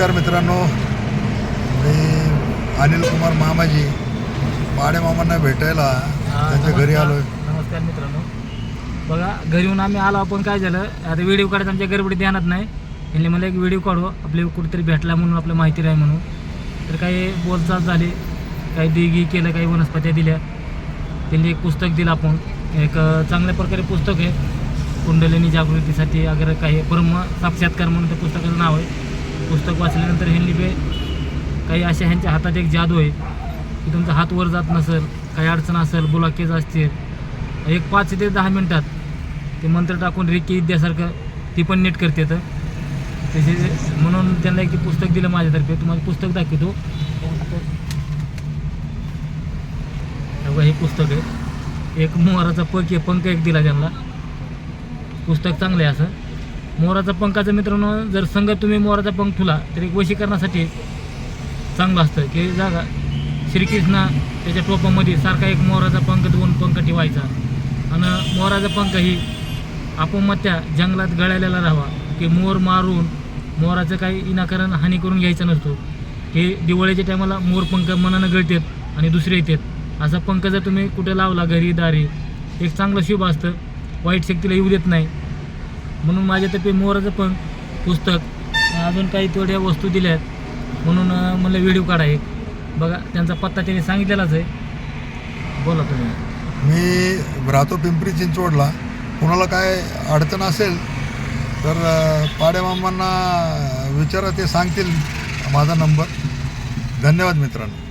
नमस्कार मित्रांनो. मी अनिल कुमार मामाजी पाडे मामांना भेटायला त्यांच्या घरी आलोय. नमस्कार मित्रांनो. बघा घरी येऊन आम्ही आलो आपण काय झालं आता व्हिडिओ काढायचं आमच्या गडबडीत ध्यानात नाही. त्यांनी मला एक व्हिडिओ काढू आपले कुठेतरी भेटला म्हणून आपलं माहिती राही म्हणून. तर काही बोलचाल झाली काही दिगी केलं काही वनस्पत्या दिल्या. त्यांनी एक पुस्तक दिलं आपण. एक चांगल्या प्रकारे पुस्तक आहे. कुंडलिनी जागृतीसाठी अगर काही ब्रह्म साक्षात्कार म्हणून त्या पुस्तकाचं नाव आहे. पुस्तक वाचल्यानंतर ह्यांनी बे काही अशा ह्यांच्या हातात एक जादू आहे की तुमचा हात वर जात नसेल काही अडचण असेल बुलाकेज असतील. एक पाच ते दहा मिनटात ते मंत्र टाकून रेकी विद्यासारखं ती पण नीट करते तर. त्याचे म्हणून त्यांना एक पुस्तक दिलं माझ्यातर्फे. तुम्हाला पुस्तक दाखवतो. हे हे पुस्तक आहे. एक मोहराचा पक आहे पंख एक दिला त्यांना. पुस्तक चांगलं आहे असं. मोराचा पंखाचं मित्रांनो जर संघ तुम्ही मोराचा पंख ठुला तर एक वशीकरणासाठी चांगलं असतं. की जागा श्रीकृष्ण त्याच्या टोपामध्ये सारखा एक मोराचा पंख दोन पंख ठेवायचा. आणि मोराचा पंख ही अपमत्या जंगलात गळालेला राहावा. की मोर मारून मोराचं काही इनाकारण हानी करून घ्यायचा नसतो. हे दिवाळीच्या टायमाला मोर पंख मनानं गळतात आणि दुसरे येतात. असा पंख जर तुम्ही कुठे लावला घरी दारी एक चांगलं शुभ असतं. वाईट शक्तीला येऊ देत नाही. म्हणून माझ्यातर्फे मोराचं पण पुस्तक अजून काही थोड्या वस्तू दिल्या आहेत म्हणून अं, मला व्हिडिओ काढा एक. बघा त्यांचा पत्ता त्यांनी सांगितलेलाच आहे. बोला तुम्ही. मी राहतो पिंपरी चिंचवडला. कुणाला काय अडचण असेल तर अ, पाडे विचारा ते सांगतील माझा नंबर. धन्यवाद मित्रांनो.